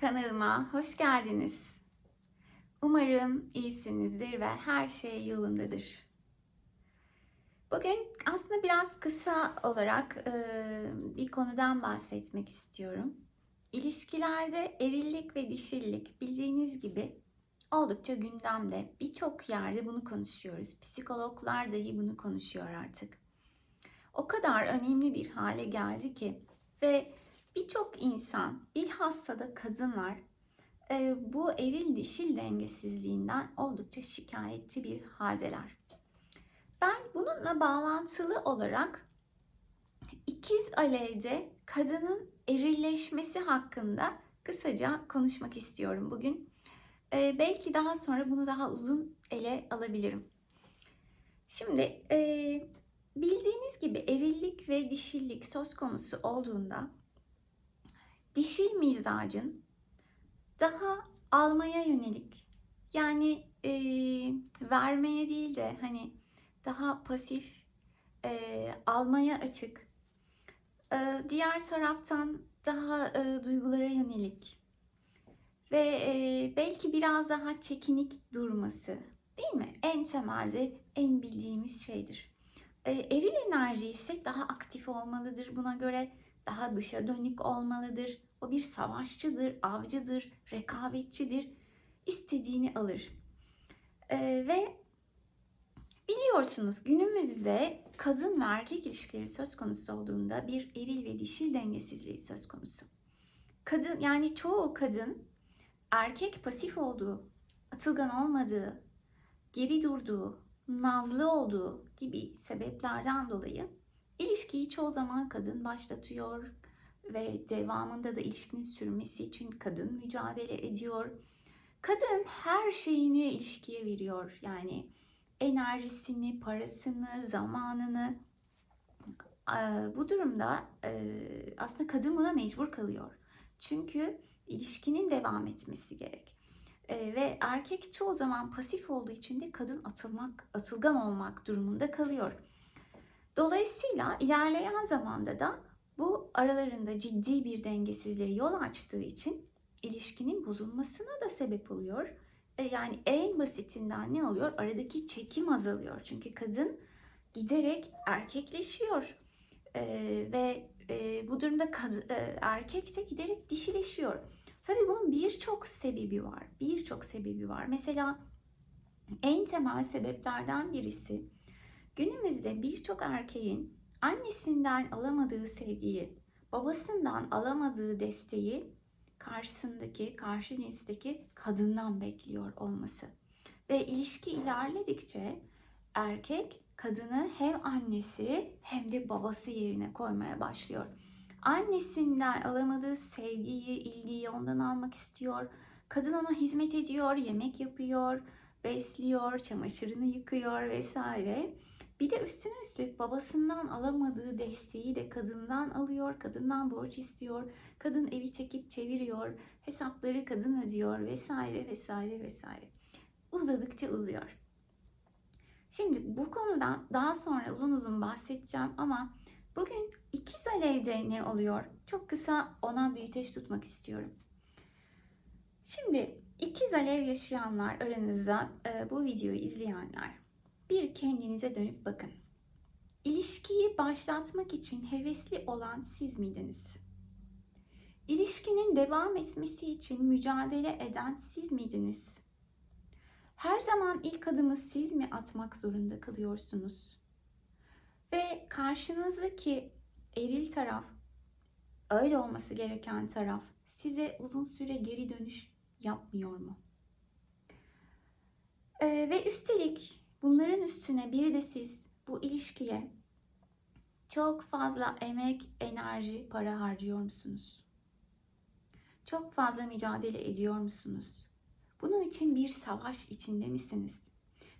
Kanalıma hoş geldiniz. Umarım iyisinizdir ve her şey yolundadır. Bugün aslında biraz kısa olarak e, bir konudan bahsetmek istiyorum. İlişkilerde erillik ve dişillik bildiğiniz gibi oldukça gündemde. Birçok yerde bunu konuşuyoruz. Psikologlar dahi bunu konuşuyor artık. O kadar önemli bir hale geldi ki ve birçok insan, bilhassa da kadınlar e, bu eril dişil dengesizliğinden oldukça şikayetçi bir haldeler. Ben bununla bağlantılı olarak ikiz alevde kadının erilleşmesi hakkında kısaca konuşmak istiyorum bugün. E, belki daha sonra bunu daha uzun ele alabilirim. Şimdi e, bildiğiniz gibi erillik ve dişillik söz konusu olduğunda dişil mizacın daha almaya yönelik yani e, vermeye değil de hani daha pasif e, almaya açık e, diğer taraftan daha e, duygulara yönelik ve e, belki biraz daha çekinik durması değil mi? En temelde en bildiğimiz şeydir. E, eril enerji ise daha aktif olmalıdır buna göre daha dışa dönük olmalıdır. O bir savaşçıdır, avcıdır, rekabetçidir. İstediğini alır. Ee, ve biliyorsunuz günümüzde kadın ve erkek ilişkileri söz konusu olduğunda bir eril ve dişil dengesizliği söz konusu. Kadın yani çoğu kadın erkek pasif olduğu, atılgan olmadığı, geri durduğu, nazlı olduğu gibi sebeplerden dolayı ilişkiyi çoğu zaman kadın başlatıyor, ve devamında da ilişkinin sürmesi için kadın mücadele ediyor. Kadın her şeyini ilişkiye veriyor. Yani enerjisini, parasını, zamanını. Bu durumda aslında kadın buna mecbur kalıyor. Çünkü ilişkinin devam etmesi gerek. Ve erkek çoğu zaman pasif olduğu için de kadın atılmak, atılgan olmak durumunda kalıyor. Dolayısıyla ilerleyen zamanda da bu aralarında ciddi bir dengesizliğe yol açtığı için ilişkinin bozulmasına da sebep oluyor. E, yani en basitinden ne oluyor? Aradaki çekim azalıyor. Çünkü kadın giderek erkekleşiyor. E, ve e, bu durumda kad- e, erkek de giderek dişileşiyor. Tabii bunun birçok sebebi var. Birçok sebebi var. Mesela en temel sebeplerden birisi günümüzde birçok erkeğin annesinden alamadığı sevgiyi, babasından alamadığı desteği karşısındaki, karşı cinsteki kadından bekliyor olması. Ve ilişki ilerledikçe erkek kadını hem annesi hem de babası yerine koymaya başlıyor. Annesinden alamadığı sevgiyi, ilgiyi ondan almak istiyor. Kadın ona hizmet ediyor, yemek yapıyor, besliyor, çamaşırını yıkıyor vesaire. Bir de üstüne üstlük babasından alamadığı desteği de kadından alıyor, kadından borç istiyor, kadın evi çekip çeviriyor, hesapları kadın ödüyor vesaire vesaire vesaire. Uzadıkça uzuyor. Şimdi bu konudan daha sonra uzun uzun bahsedeceğim ama bugün ikiz alevde ne oluyor? Çok kısa ona büyüteç tutmak istiyorum. Şimdi ikiz alev yaşayanlar aranızda bu videoyu izleyenler bir kendinize dönüp bakın. İlişkiyi başlatmak için hevesli olan siz miydiniz? İlişkinin devam etmesi için mücadele eden siz miydiniz? Her zaman ilk adımı siz mi atmak zorunda kalıyorsunuz? Ve karşınızdaki eril taraf, öyle olması gereken taraf size uzun süre geri dönüş yapmıyor mu? Ee, ve üstelik Bunların üstüne bir de siz bu ilişkiye çok fazla emek, enerji, para harcıyor musunuz? Çok fazla mücadele ediyor musunuz? Bunun için bir savaş içinde misiniz?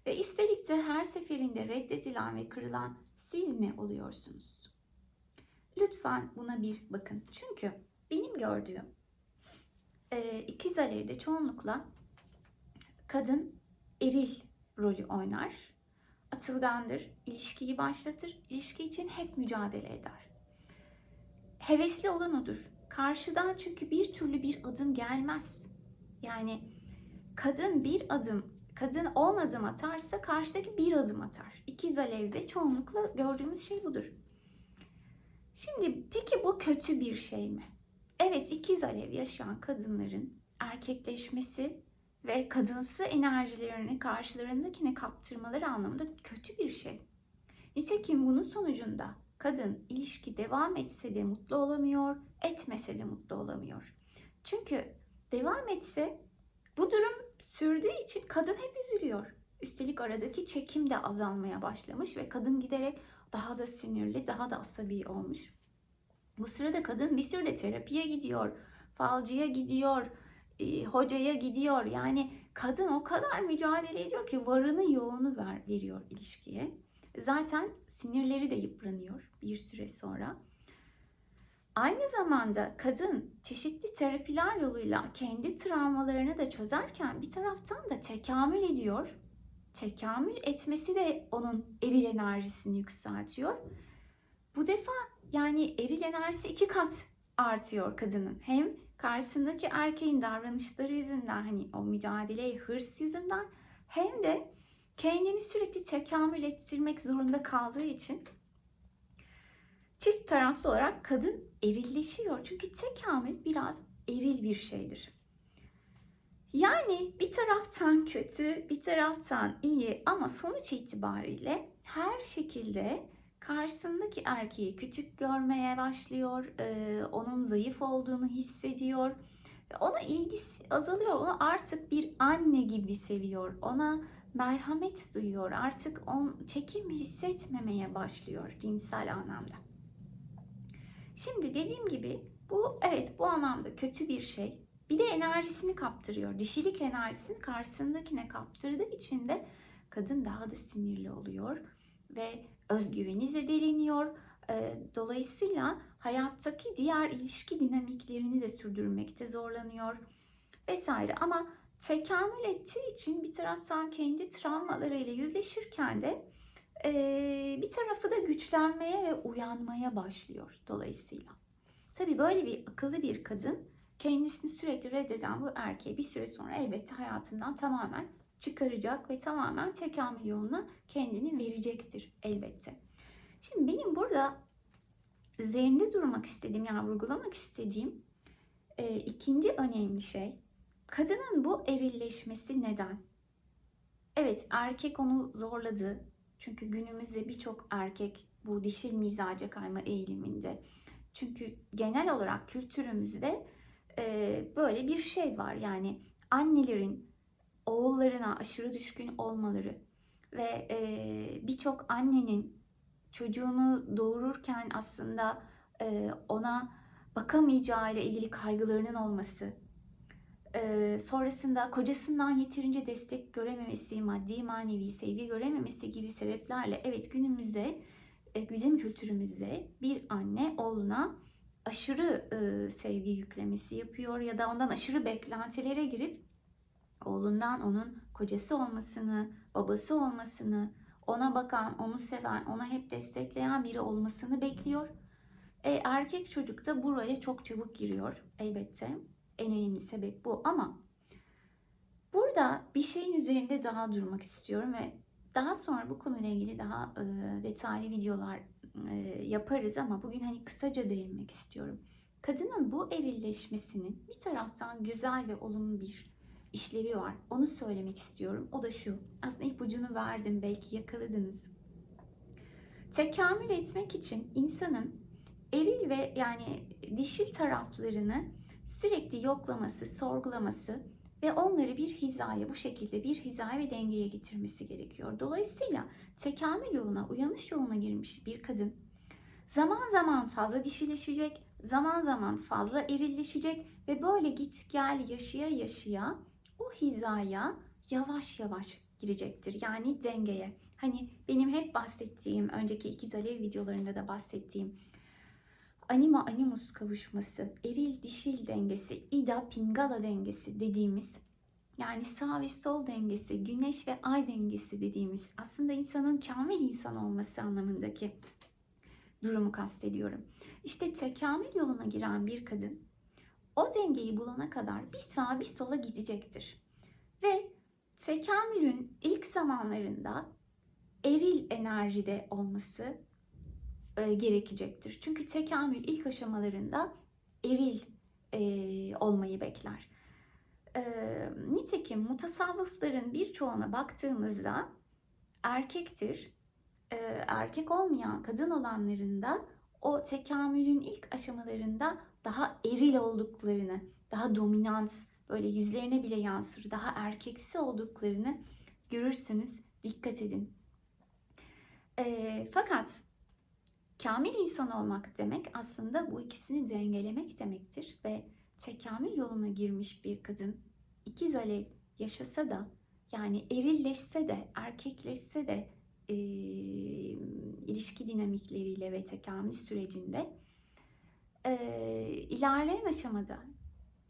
Ve üstelik de her seferinde reddedilen ve kırılan siz mi oluyorsunuz? Lütfen buna bir bakın. Çünkü benim gördüğüm e, ikiz alevde çoğunlukla kadın eril rolü oynar. Atılgandır, ilişkiyi başlatır, ilişki için hep mücadele eder. Hevesli olan odur. Karşıdan çünkü bir türlü bir adım gelmez. Yani kadın bir adım, kadın 10 adım atarsa karşıdaki bir adım atar. İkiz alevde çoğunlukla gördüğümüz şey budur. Şimdi peki bu kötü bir şey mi? Evet ikiz alev yaşayan kadınların erkekleşmesi ve kadınsı enerjilerini karşılarındakine kaptırmaları anlamında kötü bir şey. Nitekim bunun sonucunda kadın ilişki devam etse de mutlu olamıyor, etmese de mutlu olamıyor. Çünkü devam etse bu durum sürdüğü için kadın hep üzülüyor. Üstelik aradaki çekim de azalmaya başlamış ve kadın giderek daha da sinirli, daha da asabi olmuş. Bu sırada kadın bir sürü de terapiye gidiyor, falcıya gidiyor, e, hocaya gidiyor. Yani kadın o kadar mücadele ediyor ki varını yoğunu ver, veriyor ilişkiye. Zaten sinirleri de yıpranıyor bir süre sonra. Aynı zamanda kadın çeşitli terapiler yoluyla kendi travmalarını da çözerken bir taraftan da tekamül ediyor. Tekamül etmesi de onun eril enerjisini yükseltiyor. Bu defa yani eril enerjisi iki kat artıyor kadının. Hem karşısındaki erkeğin davranışları yüzünden hani o mücadeleye hırs yüzünden hem de kendini sürekli tekamül ettirmek zorunda kaldığı için çift taraflı olarak kadın erilleşiyor. Çünkü tekamül biraz eril bir şeydir. Yani bir taraftan kötü, bir taraftan iyi ama sonuç itibariyle her şekilde karşısındaki erkeği küçük görmeye başlıyor, onun zayıf olduğunu hissediyor ona ilgisi azalıyor. Onu artık bir anne gibi seviyor, ona merhamet duyuyor, artık on çekim hissetmemeye başlıyor cinsel anlamda. Şimdi dediğim gibi bu evet bu anlamda kötü bir şey. Bir de enerjisini kaptırıyor. Dişilik enerjisini karşısındakine kaptırdığı için de kadın daha da sinirli oluyor ve özgüveni zedeleniyor. Ee, Dolayısıyla hayattaki diğer ilişki dinamiklerini de sürdürmekte zorlanıyor vesaire. Ama tekamül ettiği için bir taraftan kendi travmalarıyla yüzleşirken de ee, bir tarafı da güçlenmeye ve uyanmaya başlıyor dolayısıyla. Tabii böyle bir akıllı bir kadın kendisini sürekli reddeden bu erkeği bir süre sonra elbette hayatından tamamen çıkaracak ve tamamen tekamül yoluna kendini verecektir elbette. Şimdi benim burada üzerinde durmak istediğim yani vurgulamak istediğim e, ikinci önemli şey kadının bu erilleşmesi neden? Evet erkek onu zorladı. Çünkü günümüzde birçok erkek bu dişil mizaca kayma eğiliminde. Çünkü genel olarak kültürümüzde e, böyle bir şey var. Yani annelerin oğullarına aşırı düşkün olmaları ve e, birçok annenin çocuğunu doğururken aslında e, ona bakamayacağı ile ilgili kaygılarının olması, e, sonrasında kocasından yeterince destek görememesi, maddi manevi sevgi görememesi gibi sebeplerle evet günümüzde e, bizim kültürümüzde bir anne oğluna aşırı e, sevgi yüklemesi yapıyor ya da ondan aşırı beklentilere girip oğlundan onun kocası olmasını, babası olmasını, ona bakan, onu seven, ona hep destekleyen biri olmasını bekliyor. E, erkek çocuk da bu role çok çabuk giriyor elbette. En önemli sebep bu ama burada bir şeyin üzerinde daha durmak istiyorum ve daha sonra bu konuyla ilgili daha e, detaylı videolar e, yaparız ama bugün hani kısaca değinmek istiyorum. Kadının bu erilleşmesinin bir taraftan güzel ve olumlu bir işlevi var. Onu söylemek istiyorum. O da şu. Aslında ipucunu verdim. Belki yakaladınız. Tekamül etmek için insanın eril ve yani dişil taraflarını sürekli yoklaması, sorgulaması ve onları bir hizaya bu şekilde bir hizaya ve dengeye getirmesi gerekiyor. Dolayısıyla tekamül yoluna, uyanış yoluna girmiş bir kadın zaman zaman fazla dişileşecek, zaman zaman fazla erilleşecek ve böyle git gel yaşaya yaşaya o hizaya yavaş yavaş girecektir. Yani dengeye. Hani benim hep bahsettiğim, önceki ikiz alev videolarında da bahsettiğim anima animus kavuşması, eril dişil dengesi, ida pingala dengesi dediğimiz yani sağ ve sol dengesi, güneş ve ay dengesi dediğimiz aslında insanın kamil insan olması anlamındaki durumu kastediyorum. İşte tekamül yoluna giren bir kadın o dengeyi bulana kadar bir sağa bir sola gidecektir. Ve tekamülün ilk zamanlarında eril enerjide olması e, gerekecektir. Çünkü tekamül ilk aşamalarında eril e, olmayı bekler. E, nitekim mutasavvıfların birçoğuna baktığımızda erkektir. E, erkek olmayan kadın olanlarında o tekamülün ilk aşamalarında daha eril olduklarını, daha dominant, böyle yüzlerine bile yansır, daha erkeksi olduklarını görürsünüz. Dikkat edin. E, fakat kamil insan olmak demek aslında bu ikisini dengelemek demektir ve tekamül yoluna girmiş bir kadın ikiz alev yaşasa da yani erilleşse de erkekleşse de e, ilişki dinamikleriyle ve tekamül sürecinde e, ilerleyen aşamada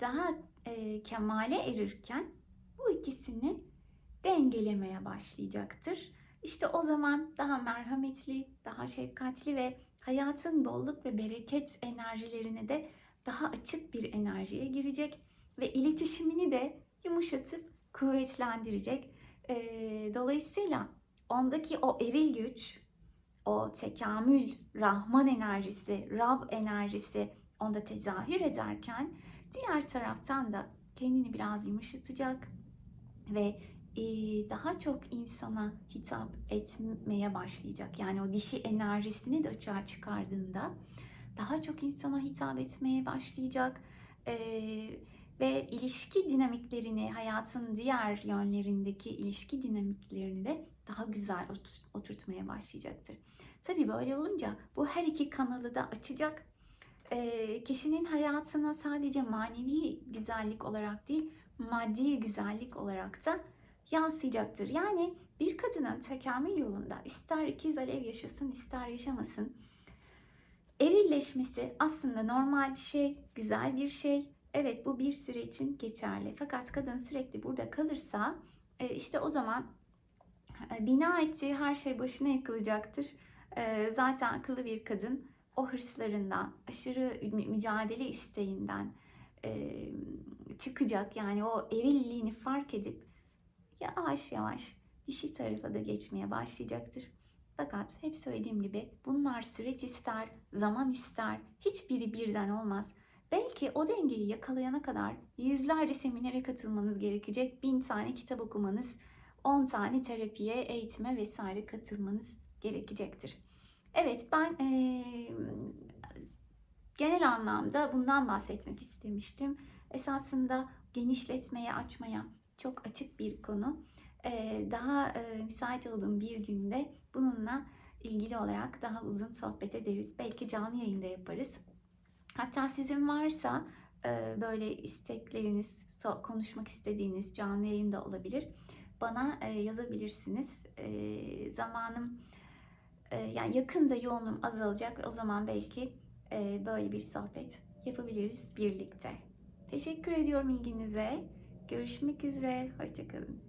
daha e, kemale erirken bu ikisini dengelemeye başlayacaktır. İşte o zaman daha merhametli, daha şefkatli ve hayatın bolluk ve bereket enerjilerine de daha açık bir enerjiye girecek ve iletişimini de yumuşatıp kuvvetlendirecek. Ee, dolayısıyla ondaki o eril güç, o tekamül, Rahman enerjisi, Rab enerjisi onda tezahür ederken diğer taraftan da kendini biraz yumuşatacak ve e, daha çok insana hitap etmeye başlayacak. Yani o dişi enerjisini de açığa çıkardığında daha çok insana hitap etmeye başlayacak. E, ve ilişki dinamiklerini, hayatın diğer yönlerindeki ilişki dinamiklerini de daha güzel oturtmaya başlayacaktır. Tabii böyle olunca bu her iki kanalı da açacak. E, kişinin hayatına sadece manevi güzellik olarak değil, maddi güzellik olarak da yansıyacaktır. Yani bir kadının tekamül yolunda ister ikiz alev yaşasın ister yaşamasın erilleşmesi aslında normal bir şey, güzel bir şey. Evet bu bir süre için geçerli. Fakat kadın sürekli burada kalırsa e, işte o zaman e, bina ettiği her şey başına yıkılacaktır. E, zaten akıllı bir kadın o hırslarından, aşırı mücadele isteğinden çıkacak. Yani o erilliğini fark edip yavaş yavaş dişi tarafa da geçmeye başlayacaktır. Fakat hep söylediğim gibi bunlar süreç ister, zaman ister, hiçbiri birden olmaz. Belki o dengeyi yakalayana kadar yüzlerce seminere katılmanız gerekecek, bin tane kitap okumanız, on tane terapiye, eğitime vesaire katılmanız gerekecektir. Evet ben ee, genel anlamda bundan bahsetmek istemiştim. Esasında genişletmeye, açmaya çok açık bir konu. Ee, daha e, müsait olduğum bir günde bununla ilgili olarak daha uzun sohbet ederiz. Belki canlı yayında yaparız. Hatta sizin varsa e, böyle istekleriniz, konuşmak istediğiniz canlı yayında olabilir. Bana e, yazabilirsiniz. Zamanım yani yakında yoğunluğum azalacak. O zaman belki böyle bir sohbet yapabiliriz birlikte. Teşekkür ediyorum ilginize. Görüşmek üzere. Hoşçakalın.